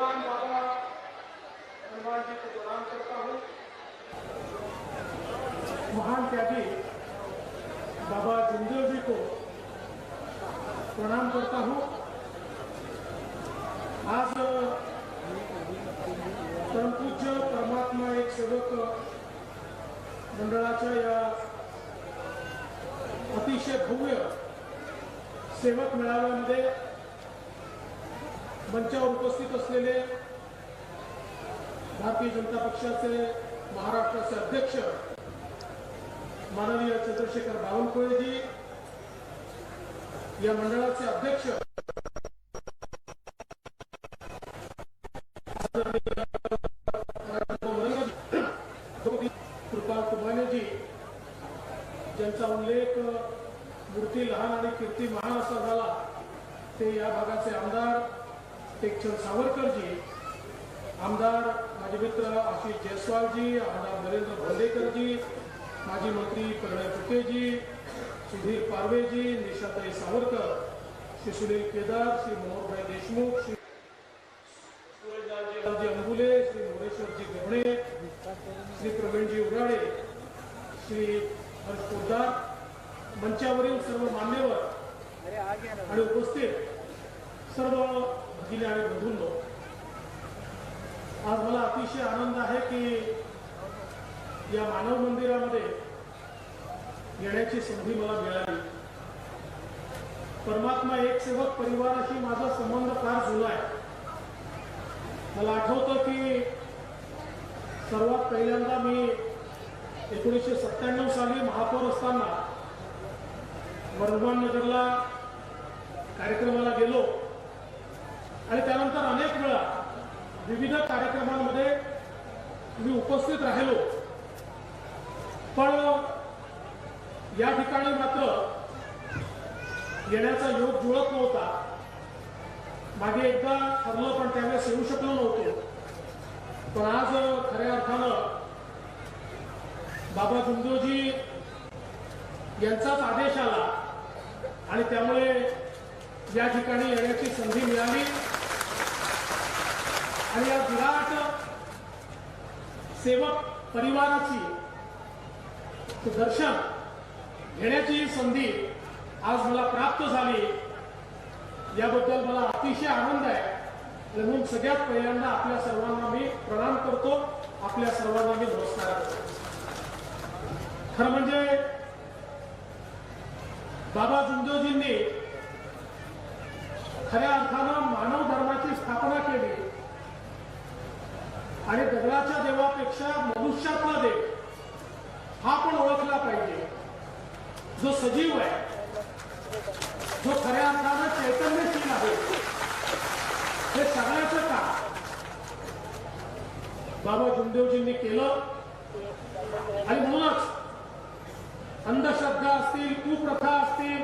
भगवान बाबा हनुमान जी को प्रणाम करता हूँ महान त्यागी बाबा जिंदेव जी को प्रणाम करता हूँ। आज परमपूज्य परमात्मा एक सेवक मंडळाच्या या अतिशय भव्य सेवक मेळाव्यामध्ये मंचावर उपस्थित असलेले भारतीय जनता पक्षाचे महाराष्ट्राचे अध्यक्ष माननीय चंद्रशेखर बावनकुळेजी या मंडळाचे अध्यक्ष कृपा तुमानेजी ज्यांचा उल्लेख मूर्ती लहान आणि कीर्ती महान असा झाला ते या भागाचे आमदार टेकचंद सावरकरजी आमदार माझे मित्र आशिष जयस्वालजी आमदार नरेंद्र भोंडेकरजी माजी मंत्री प्रणय फुकेजी सुधीर पारवेजी निशाताई सावरकर श्री सुनील केदार श्री मनोहरभाई देशमुख श्री सूरजलालजी अंबुले श्री मोरेश्वरजी गवणे श्री प्रवीणजी उराडे श्री हर्ष पोद्दार मंचावरील सर्व मान्यवर आणि उपस्थित सर्व दिले आणि बंधूंनो आज मला अतिशय आनंद आहे की या मानव मंदिरामध्ये येण्याची संधी मला मिळाली. परमात्मा एक सेवक परिवाराशी माझा संबंध फार जुना आहे. मला आठवतं की सर्वात पहिल्यांदा मी एकोणीसशे सत्त्याण्णव साली महापौर असताना वर्धमान नगरला कार्यक्रमाला गेलो. आणि त्यानंतर अनेक वेळा विविध कार्यक्रमांमध्ये मी उपस्थित राहिलो. पण या ठिकाणी मात्र येण्याचा योग जुळत नव्हता. मागे एकदा ठरलं पण त्यावेळेस येऊ शकलो नव्हतो. पण आज खऱ्या अर्थानं बाबा जुंदोजी यांचाच आदेश आला आणि त्यामुळे या ठिकाणी येण्याची संधी मिळाली. आणि या विराट सेवक परिवाराची दर्शन घेण्याची संधी आज मला प्राप्त झाली. याबद्दल मला अतिशय आनंद आहे. म्हणून सगळ्यात पहिल्यांदा आपल्या सर्वांना मी प्रणाम करतो. आपल्या सर्वांना मी नमस्कार करतो. खरं म्हणजे बाबा जुंजोजींनी खऱ्या अर्थानं मानव धर्माची स्थापना आणि दगडाच्या देवापेक्षा मनुष्यातला देव हा पण ओळखला पाहिजे. जो सजीव आहे जो खऱ्या अर्थानं चैतन्यशील आहे हे सगळ्याचं काम बाबा जुमदेवजींनी केलं. आणि म्हणूनच अंधश्रद्धा असतील कुप्रथा असतील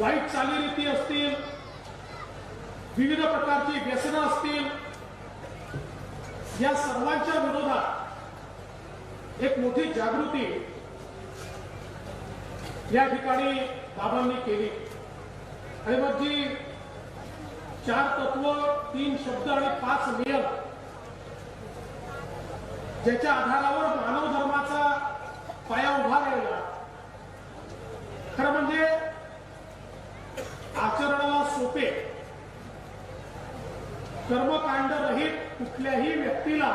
वाईट चालीरीती असतील विविध प्रकारची व्यसनं या सर्वांच्या विरोधात एक मोठी जागृती या ठिकाणी बाबांनी केली. आणि मग जी चार तत्व तीन शब्द आणि पाच नियम ज्याच्या आधारावर मानव धर्माचा पाया उभा राहिला. खरं म्हणजे आचरणाला सोपे कर्मकांड रहित कुठल्याही व्यक्तीला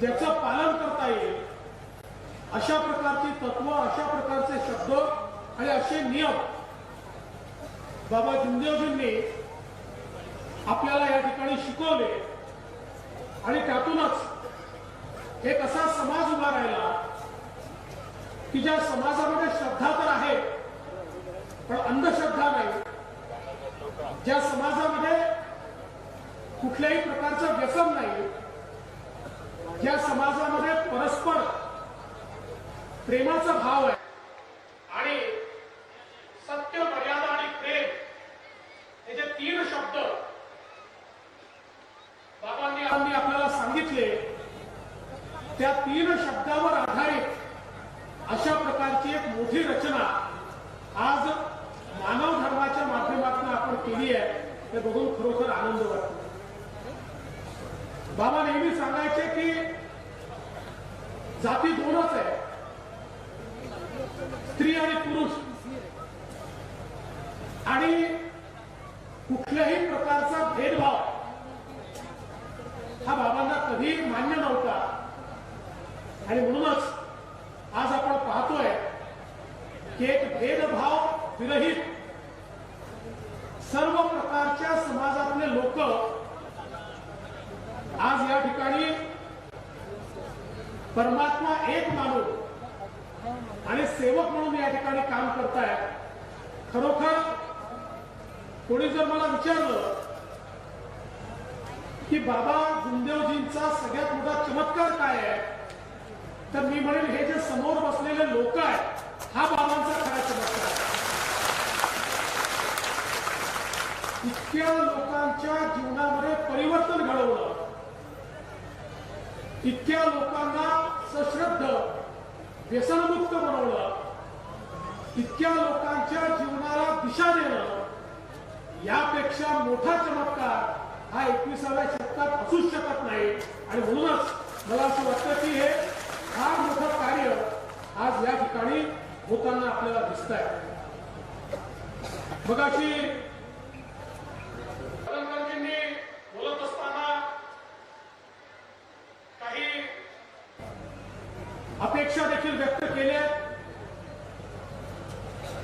ज्याचं पालन करता येईल अशा प्रकारची तत्व अशा प्रकारचे शब्द आणि असे नियम बाबा जुंदेवजींनी आपल्याला या ठिकाणी शिकवले. आणि त्यातूनच एक असा समाज उभा राहिला की ज्या समाजामध्ये श्रद्धा तर आहे पण अंधश्रद्धा नाही. ज्या समाजामध्ये कुठल्याही प्रकारचं व्यसन नाही या समाजामध्ये परस्पर प्रेमाचा भाव आहे. आणि सत्य मर्यादा आणि प्रेम हे जे तीन शब्द बाबांनी आपल्याला सांगितले त्या तीन शब्दावर आधारित अशा प्रकारची एक मोठी रचना आज मानव धर्माच्या माध्यमातून आपण केली आहे. हे बघून खरोखर आनंद वाटतो. बाबा नेहमी सांगायचे की जाती दोनच आहे स्त्री आणि पुरुष आणि कुठल्याही प्रकारचा भेदभाव हा बाबांना कधी मान्य नव्हता आणि म्हणूनच आज आपण पाहतोय की एक भेदभाव विरहित सर्व प्रकारच्या समाजातले लोक आज या ठिकाणी परमात्मा एक माणूस आणि सेवक म्हणून या ठिकाणी काम करताय. खरोखर कोणी जर मला विचारलं की बाबा गुंदेवजींचा सगळ्यात मोठा चमत्कार काय आहे तर मी म्हणेन हे जे समोर बसलेले लोक आहेत हा बाबांचा खरा चमत्कार आहे. इतक्या लोकांच्या जीवनामध्ये परिवर्तन घडवलं इतक्या लोकांना सश्रद्ध व्यसनमुक्त बनवणं इतक्या लोकांच्या जीवनाला दिशा देणं यापेक्षा मोठा चमत्कार हा एकविसाव्या शतकात असूच शकत नाही. आणि म्हणूनच मला असं वाटतं की हे फार मोठं कार्य आज या ठिकाणी होताना आपल्याला दिसत आहे मगाशी रंगरजींनी बोलत असताना काही अपेक्षा देखील व्यक्त केल्या.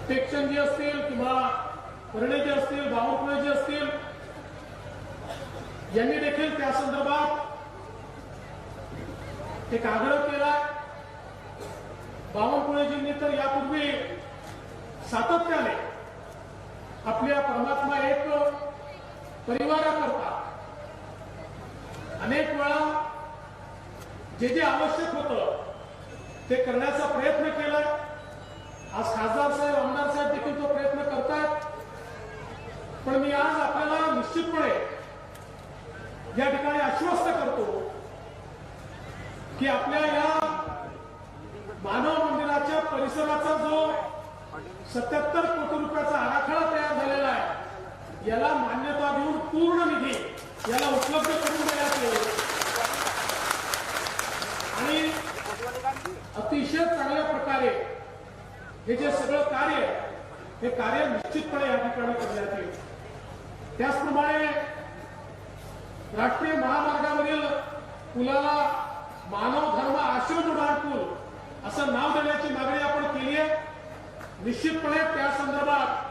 टेक्चनजी असतील किंवा परिणयजी असतील बावनकुळेजी असतील यांनी देखील त्या संदर्भात एक आग्रह केला. बावनकुळेजींनी तर यापूर्वी सातत्याने आपल्या परमात्मा एक परिवाराकरता अनेक वेळा जे जे आवश्यक होतं ते करण्याचा प्रयत्न केला. आज खासदार साहेब आमदार साहेब देखील तो प्रयत्न करतात पण मी आज आपल्याला निश्चितपणे या ठिकाणी आश्वस्त करतो की आपल्या या मानव मंदिराच्या परिसराचा जो सत्याहत्तर कोटी रुपयाचा आराखडा तयार झालेला आहे याला मान्यता देऊन पूर्ण निधी याला उपलब्ध करून देण्यात येईल आणि अतिशय चांगल्या प्रकारे हे जे सगळं कार्य आहे, हे कार्य निश्चितपणे या ठिकाणी करण्यात येईल. त्याचप्रमाणे राष्ट्रीय महामार्गावरील पुलाला मानव धर्म आश्रम पूल असं नाव देण्याची मागणी आपण केली आहे. निश्चितपणे त्या संदर्भात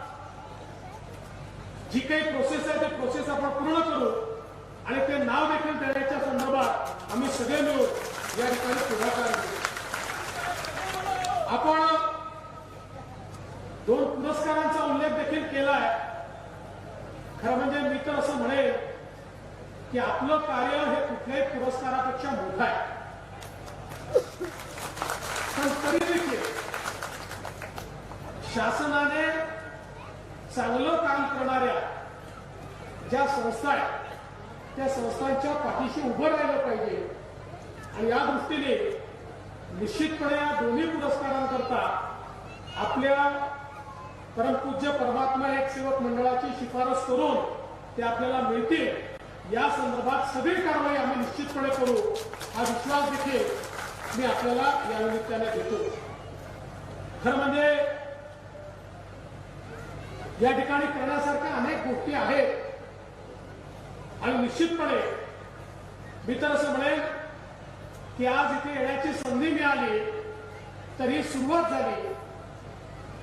जी काही प्रोसेस आहे ते प्रोसेस आपण पूर्ण करू आणि ते नाव देखील देण्याच्या संदर्भात आम्ही सगळे मिळून या ठिकाणी पुढाकार आपण दोन पुरस्कारांचा उल्लेख देखील केला आहे खरं म्हणजे मी तर असं म्हणेल की आपलं कार्य हे कुठल्याही पुरस्कारापेक्षा मोठं आहे. पण तरी देखील शासनाने चांगलं काम करणाऱ्या ज्या संस्था आहेत त्या संस्थांच्या पाठीशी उभं राहिलं पाहिजे. आणि या दृष्टीने निश्चितपणे या दोन्ही पुरस्कारांकरता आपल्या परमपूज्य परमात्मा एक सेवक मंडळाची शिफारस करून ते आपल्याला मिळतील. या संदर्भात सगळी कारवाई आम्ही निश्चितपणे करू हा विश्वास देखील मी आपल्याला या निमित्ताने देतो. खरं म्हणजे या ठिकाणी करण्यासारख्या अनेक गोष्टी आहेत. आणि निश्चितपणे मी तर असं म्हणेन की आज इथे येण्याची संधी मिळाली तर ही सुरुवात झाली.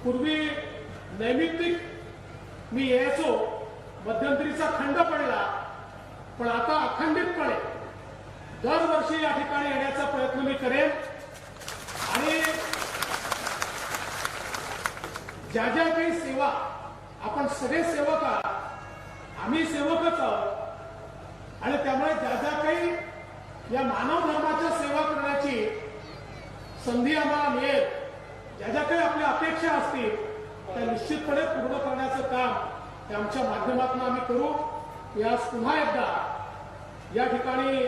पूर्वी नैमित्तिक मी यायचो मध्यंतरीचा खंड पडला पण आता अखंडितपणे दरवर्षी या ठिकाणी येण्याचा प्रयत्न मी करेन. आणि ज्या ज्या काही सेवा आपण सगळे सेवक आहात आम्ही सेवकच आहोत. आणि त्यामुळे ज्या ज्या काही या मानव धर्माच्या सेवा करण्याची संधी आम्हाला मिळेल. ज्या ज्या काही आपल्या अपेक्षा असतील त्या निश्चितपणे पूर्ण करण्याचं काम ते आमच्या माध्यमातून आम्ही करू. यास पुन्हा एकदा या ठिकाणी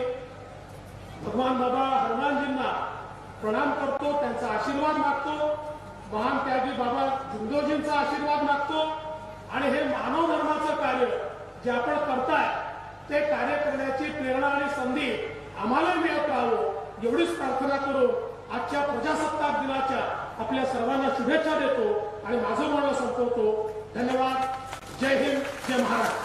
भगवान बाबा हनुमानजींना प्रणाम करतो त्यांचा आशीर्वाद मागतो. महान त्यागी बाबा जुंदोजींचा आशीर्वाद मागतो. आणि हे मानव धर्माचं कार्य जे आपण करताय ते कार्य करण्याची प्रेरणा आणि संधी आम्हाला मिळत राहावं एवढीच प्रार्थना करू आजच्या प्रजासत्ताक दिनाच्या आपल्या सर्वांना शुभेच्छा देतो आणि माझं म्हणणं संपवतो. धन्यवाद. जय हिंद. जय महाराष्ट्र.